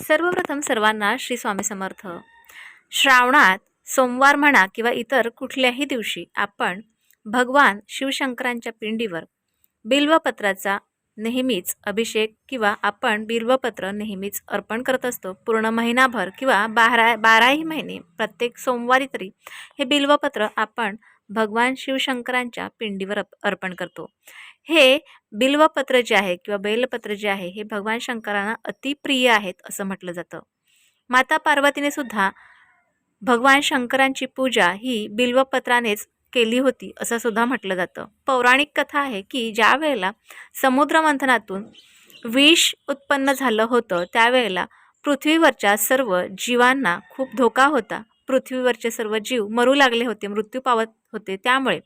सर्वप्रथम सर्वांना श्री स्वामी समर्थ. श्रावणात सोमवार म्हणा किंवा इतर कुठल्याही दिवशी आपण भगवान शिवशंकरांच्या पिंडीवर बिल्वपत्राचा नेहमीच अभिषेक किंवा आपण बिल्वपत्र नेहमीच अर्पण करत असतो. पूर्ण महिनाभर किंवा बारा बाराही महिने प्रत्येक सोमवारी तरी हे बिल्वपत्र आपण भगवान शिवशंकरांच्या पिंडीवर अर्पण करतो. हे बिल्वपत्र जे आहे किंवा बेलपत्र जे आहे हे भगवान शंकरांना अतिप्रिय आहेत असं म्हटलं जातं. माता पार्वतीने सुद्धा भगवान शंकरांची पूजा ही बिल्वपत्रानेच केली होती असं सुद्धा म्हटलं जातं. पौराणिक कथा आहे की ज्या वेळेला समुद्रमंथनातून विष उत्पन्न झालं होतं त्यावेळेला पृथ्वीवरच्या सर्व जीवांना खूप धोका होता. पृथ्वीवरचे सर्व जीव मरू लागले होते मृत्यू पावत होते. त्यामुळे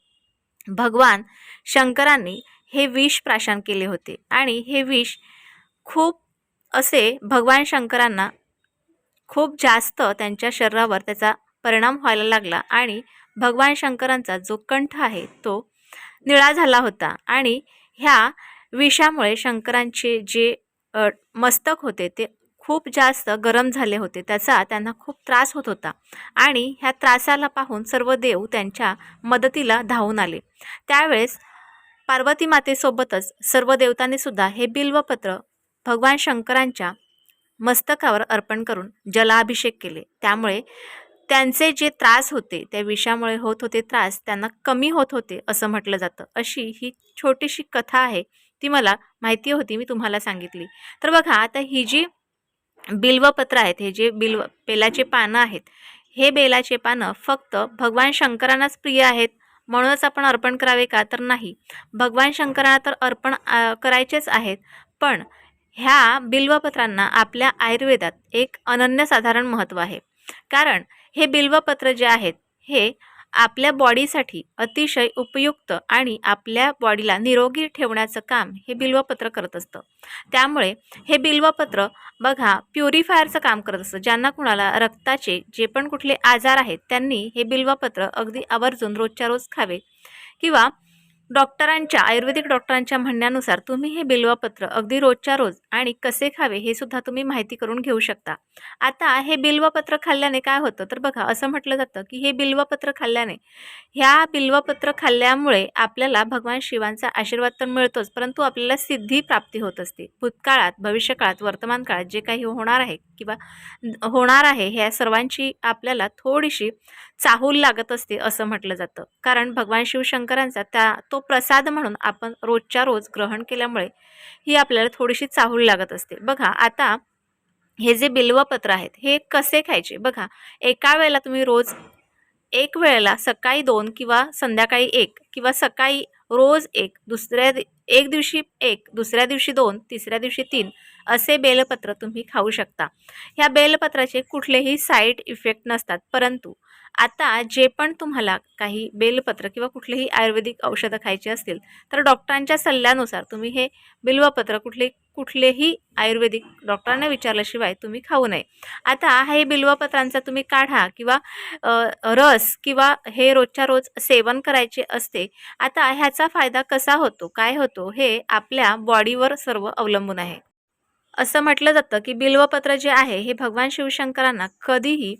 भगवान शंकरांनी हे विष प्राशन केले होते. आणि हे विष खूप असे भगवान शंकरांना खूप जास्त त्यांच्या शरीरावर त्याचा परिणाम व्हायला लागला. आणि भगवान शंकरांचा जो कंठ आहे तो निळा झाला होता. आणि ह्या विषामुळे शंकरांचे जे मस्तक होते ते खूप जास्त गरम झाले होते. त्याचा त्यांना खूप त्रास होत होता. आणि ह्या त्रासाला पाहून सर्व देव त्यांच्या मदतीला धावून आले. त्यावेळेस पार्वती मातेसोबतच सर्व देवतांनी सुद्धा हे बिल्वपत्र भगवान शंकरांच्या मस्तकावर अर्पण करून जलाभिषेक केले. त्यामुळे त्यांचे जे त्रास होते त्या विषामुळे होत होते त्रास त्यांना कमी होत होते असं म्हटलं जातं. अशी ही छोटीशी कथा आहे. ती मला माहिती होती मी तुम्हाला सांगितली. तर बघा आता ही जी बिल्वपत्र आहेत हे जे बिल्व बेलाचे पानं आहेत हे बेलाचे पानं फक्त भगवान शंकरांनाच प्रिय आहेत? म्हणूनच आपण अर्पण करावे का तर नाही. भगवान शंकरांना तर अर्पण करायचेच आहेत. पण ह्या बिल्वपत्रांना आपल्या आयुर्वेदात एक अनन्यसाधारण महत्त्व आहे. कारण हे बिल्वपत्र जे आहेत हे आपल्या बॉडीसाठी अतिशय उपयुक्त आणि आपल्या बॉडीला निरोगी ठेवण्याचं काम हे बिल्वपत्र करत असतं. त्यामुळे हे बिल्वपत्र बघा प्युरिफायरचं काम करत असतं. ज्यांना कुणाला रक्ताचे जे पण कुठले आजार आहेत त्यांनी हे बिल्वपत्र अगदी आवर्जून रोजच्या रोज खावे. किंवा डॉक्टरांच्या आयुर्वेदिक डॉक्टरांच्या म्हणण्यानुसार तुम्ही हे बिल्वपत्र अगदी रोजच्या रोज आणि कसे खावे हे सुद्धा तुम्ही माहिती करून घेऊ शकता. आता हे बिल्वपत्र खाल्ल्याने काय होतं? तर बघा असं म्हटलं जातं की हे बिल्वपत्र खाल्ल्याने ह्या बिल्वपत्र खाल्ल्यामुळे आपल्याला भगवान शिवांचा आशीर्वाद तर मिळतोच परंतु आपल्याला सिद्धी प्राप्ती होत असते. भूतकाळात भविष्यकाळात वर्तमान काळात जे काही होणार आहे किंवा होणार आहे ह्या सर्वांची आपल्याला थोडीशी चाहूल लागत असते असं म्हटलं जातं. कारण भगवान शिवशंकरांचा त्या तो प्रसाद म्हणून आपण रोजच्या रोज ग्रहण केल्यामुळे ही आपल्याला थोडीशी चाहूल लागत असते. बघा आता हे जे बिल्वपत्र आहेत हे कसे खायचे? बघा एका वेळेला तुम्ही रोज एक वेळेला सकाळी दोन किंवा संध्याकाळी एक किंवा सकाळी रोज एक दुसऱ्या एक दिवशी एक दुसऱ्या दिवशी दोन तिसऱ्या दिवशी तीन असे बेलपत्र तुम्ही खाऊ शकता. ह्या बेलपत्राचे कुठलेही साईड इफेक्ट नसतात. परंतु आता जे पण तुम्हाला काही बेलपत्र किंवा कुठलेही आयुर्वेदिक औषधं खायची असतील तर डॉक्टरांच्या सल्ल्यानुसार तुम्ही हे बिल्वपत्र कुठले कुठलेही आयुर्वेदिक डॉक्टरांना विचारल्याशिवाय तुम्ही खाऊ नये. आता हे बिल्वपत्रांचा तुम्ही काढा किंवा रस किंवा हे रोजच्या रोज सेवन करायचे असते आता ह्याचा फायदा कसा होतो काय होतो हे आपल्या बॉडीवर सर्व अवलंबून आहे. असं म्हटलं जातं की बिल्वपत्र जे आहे हे भगवान शिवशंकरांना कधीही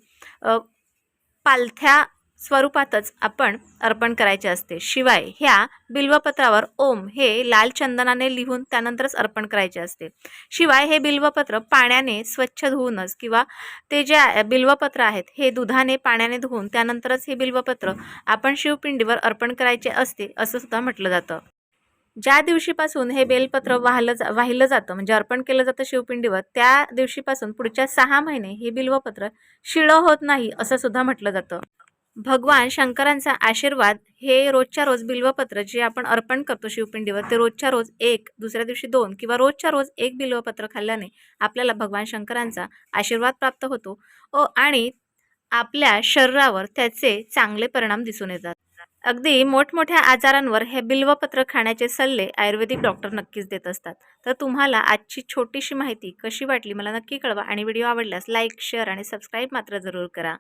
पालथ्या स्वरूपातच आपण अर्पण करायचे असते. शिवाय ह्या बिल्वपत्रावर ओम हे लाल चंदनाने लिहून त्यानंतरच अर्पण करायचे असते. शिवाय हे बिल्वपत्र पाण्याने स्वच्छ धुवूनच किंवा ते जे बिल्वपत्र आहेत हे दुधाने पाण्याने धुवून त्यानंतरच हे बिल्वपत्र आपण शिवपिंडीवर अर्पण करायचे असते असं सुद्धा म्हटलं जातं. ज्या दिवशीपासून हे बेलपत्र वाहलं जा वाहिलं जातं म्हणजे अर्पण केलं जातं शिवपिंडीवर त्या दिवशीपासून पुढच्या सहा महिने हे बिल्वपत्र शिळं होत नाही असं सुद्धा म्हटलं जातं. भगवान शंकरांचा आशीर्वाद हे रोजच्या रोज बिल्वपत्र जे आपण अर्पण करतो शिवपिंडीवर ते रोजच्या रोज एक दुसऱ्या दिवशी दोन किंवा रोजच्या रोज एक बिल्वपत्र खाल्ल्याने आपल्याला भगवान शंकरांचा आशीर्वाद प्राप्त होतो. व आणि आपल्या शरीरावर त्याचे चांगले परिणाम दिसून येतात. अगदी मोठमोठ्या आजारांवर हे बिल्वपत्र खाण्याचे सल्ले आयुर्वेदिक डॉक्टर नक्कीच देत असतात. तर तुम्हाला आजची छोटीशी माहिती कशी वाटली मला नक्की कळवा आणि व्हिडिओ आवडल्यास लाईक शेअर आणि सबस्क्राईब मात्र जरूर करा.